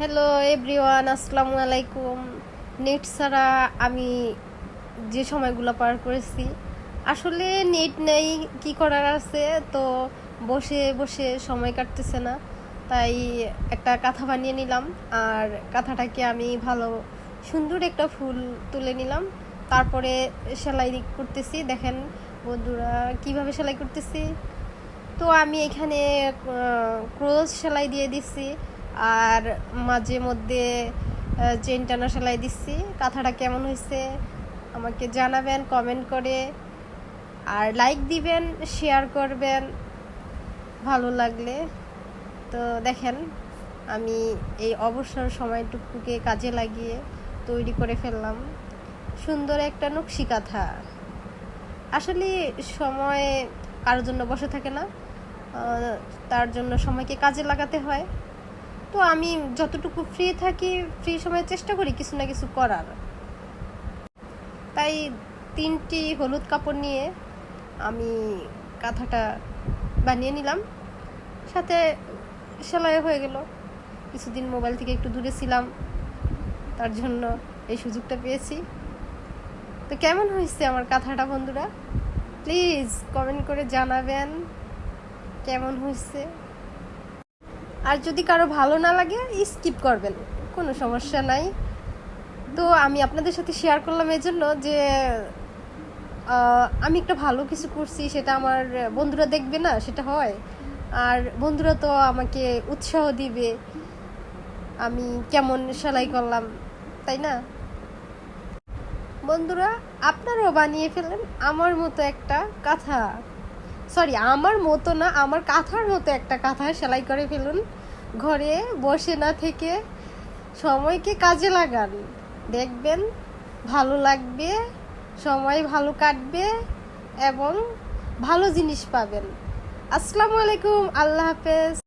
Hello everyone আসসালামু আলাইকুম। Net ছাড়া আমি যে সময়গুলো পার করেছি, আসলে নেট নেই, কি করার আছে? তো বসে বসে সময় কাটতেছে না, তাই একটা কাঁথা বানিয়ে নিলাম, আর কাঁথাটাকে আমি ভালো সুন্দর একটা ফুল তুলে নিলাম। তারপরে সেলাই করতেছি, দেখেন বন্ধুরা, কীভাবে সেলাই করতেছি? তো আমি এখানে ক্রোজ সেলাই দিয়ে দিচ্ছি। আর মাঝে মধ্যে চেন টানা সেলাই দিচ্ছি। কাঁথাটা কেমন হয়েছে আমাকে জানাবেন কমেন্ট করে। আর লাইক দিবেন শেয়ার করবেন, ভালো লাগলে। তো দেখেন, আমি এই অবসর সময়টুকুকে কাজে লাগিয়ে তৈরি করে ফেললাম। সুন্দর একটা নকশি কাঁথা। আসলে সময় কারোর জন্য বসে থাকে না। তার জন্য সময়কে কাজে লাগাতে হয়। তো আমি যতটুকু ফ্রি থাকি ফ্রি সময়ে চেষ্টা করি কিছু না কিছু করার। তাই তিনটি হলুদ কাপড় নিয়ে আমি কাঁথাটা বানিয়ে নিলাম। সাথে সেলাই হয়ে গেল। কিছুদিন মোবাইল থেকে একটু দূরে ছিলাম, তার জন্য এই সুযোগটা পেয়েছি। তো কেমন হয়েছে আমার কাঁথাটা বন্ধুরা? প্লিজ কমেন্ট করে জানাবেন, কেমন হয়েছে? আর যদি কারও ভালো না লাগে স্কিপ করবেন। কোনো সমস্যা নাই। তো আমি আপনাদের সাথে শেয়ার করলাম এই জন্য যে আমি একটা ভালো কিছু করছি, সেটা আমার বন্ধুরা দেখবে না, সেটা হয়। আর বন্ধুরা তো আমাকে উৎসাহ দিবে। আমি কেমন সেলাই করলাম, তাই না? বন্ধুরা, আপনারাও বানিয়ে ফেলেন আমার মতো একটা কাঁথা। সরি আমার মতো না, আমার কাঁথার মতো একটা কাঁথা সেলাই করে ফেলুন। ঘরে বসে না থেকে সময়কে কাজে লাগান। দেখবেন ভালো লাগবে, সময় ভালো কাটবে এবং ভালো জিনিস পাবেন। আসসালামু আলাইকুম, আল্লাহ হাফেজ।